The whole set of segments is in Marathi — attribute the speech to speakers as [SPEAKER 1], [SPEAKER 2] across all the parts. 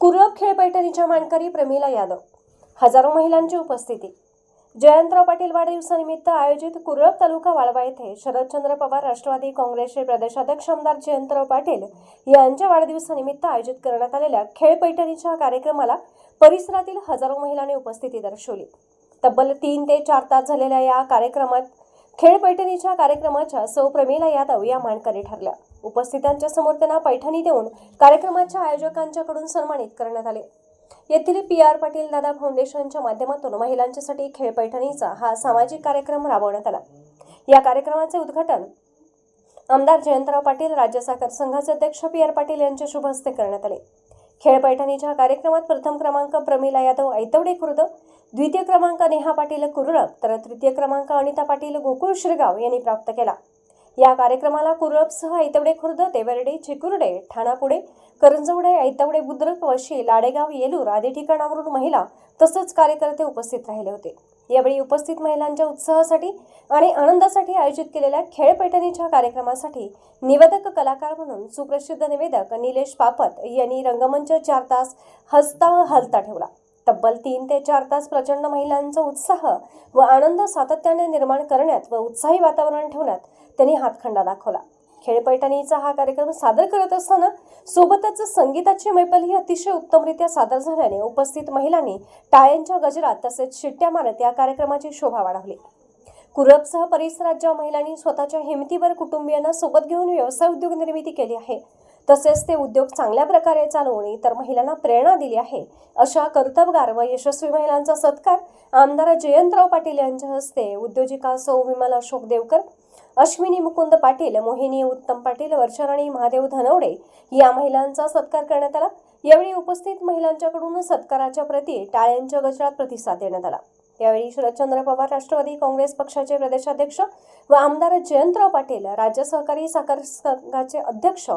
[SPEAKER 1] कुरप खेळ पैठणीच्या मानकरी प्रमिला यादव. हजारो महिलांची उपस्थिती. जयंतराव पाटील वाढदिवसानिमित्त आयोजित कुरब तालुका वाळवा येथे शरदचंद्र पवार राष्ट्रवादी काँग्रेसचे प्रदेशाध्यक्ष आमदार जयंतराव पाटील यांच्या वाढदिवसानिमित्त आयोजित करण्यात आलेल्या खेळ पैठणीच्या कार्यक्रमाला परिसरातील हजारो महिलांनी उपस्थिती दर्शवली. तब्बल तीन ते चार तास झालेल्या या कार्यक्रमात खेळ पैठणीच्या कार्यक्रमाच्या सौ प्रमिला यादव या मानकरी ठरल्या. उपस्थितांच्या समोर त्यांना पैठणी देऊन कार्यक्रमाच्या आयोजकांच्याकडून सन्मानित करण्यात आले. येथील पी आर पाटील दादा फाउंडेशनच्या माध्यमातून महिलांच्यासाठी खेळ पैठणीचा हा सामाजिक कार्यक्रम राबवण्यात आला. या कार्यक्रमाचे उद्घाटन आमदार जयंतराव पाटील राज्य साखर संघाचे अध्यक्ष पी आर पाटील यांच्या शुभ हस्ते करण्यात आले. खेळ पैठणीच्या कार्यक्रमात प्रथम क्रमांक प्रमिला यादव ऐतवडे खुर्द द्वितीय क्रमांक नेहा पाटील कुरळप तर तृतीय क्रमांक अनिता पाटील गोकुळ शिरगाव यांनी प्राप्त केला. या कार्यक्रमाला कुरळपसह ऐतवडे खुर्द तेवर्डे चिकुर्डे ठाणापुडे करंजवडे ऐतवडे बुद्रुक वशी लाडेगाव येलूर आदी ठिकाणावरून महिला तसंच कार्यकर्ते उपस्थित राहिले होते. यावेळी उपस्थित महिलांच्या उत्साहासाठी आणि आनंदासाठी आयोजित केलेल्या खेळ पैठणीच्या कार्यक्रमासाठी निवेदक कलाकार म्हणून सुप्रसिद्ध निवेदक निलेश पापत यांनी रंगमंच चार तास हसता हलता ठेवला. तब्बल तीन ते चार तास प्रचंड महिलांचा उत्साह व आनंद सातत्याने निर्माण करण्यात व उत्साही वातावरण ठेवण्यात त्यांनी हातखंडा दाखवला. खेळ पैठणीचा हा कार्यक्रम सादर करत असताना सोबतच संगीताची मैफल ही अतिशय उत्तमरित्या सादर झाल्याने उपस्थित महिलांनी टाळ्यांच्या गजरात तसेच शिट्ट्या मारत या कार्यक्रमाची शोभा वाढवली. कुरबसह परिसरात ज्या महिलांनी स्वतःच्या हिमतीवर कुटुंबियांना सोबत घेऊन व्यवसाय उद्योग निर्मिती केली आहे तसेच ते उद्योग चांगल्या प्रकारे चालवून तर महिलांना प्रेरणा दिली आहे. अशा कर्तबगार व यशस्वी महिलांचा सत्कार आमदार जयंतराव पाटील यांच्या हस्ते उद्योजिका सौ विमल अशोक देवकर अश्विनी मुकुंद पाटील मोहिनी उत्तम पाटील वर्षाराणी महादेव धनवडे या महिलांचा सत्कार करण्यात आला. यावेळी उपस्थित महिलांच्याकडून सत्काराच्या प्रती टाळ्यांच्या गजरात प्रतिसाद देण्यात आला. यावेळी शरदचंद्र पवार राष्ट्रवादी काँग्रेस पक्षाचे प्रदेशाध्यक्ष व आमदार जयंतराव पाटील राज्य सहकारी साखर संघाचे अध्यक्ष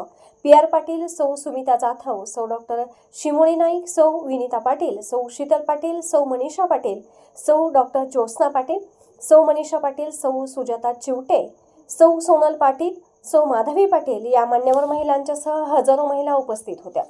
[SPEAKER 1] पी आर पाटील सौ सुमिता जाधव सौ डॉक्टर शिमोळी नाईक सौ विनिता पाटील सौ शीतल पाटील सौ मनीषा पाटील सौ डॉक्टर ज्योत्स्ना पाटील सौ मनीषा पाटील सौ सुजाता चिवटे सौ सोनल पाटील सौ माधवी पाटील या मान्यवर महिलांच्यासह हजारो महिला उपस्थित होत्या.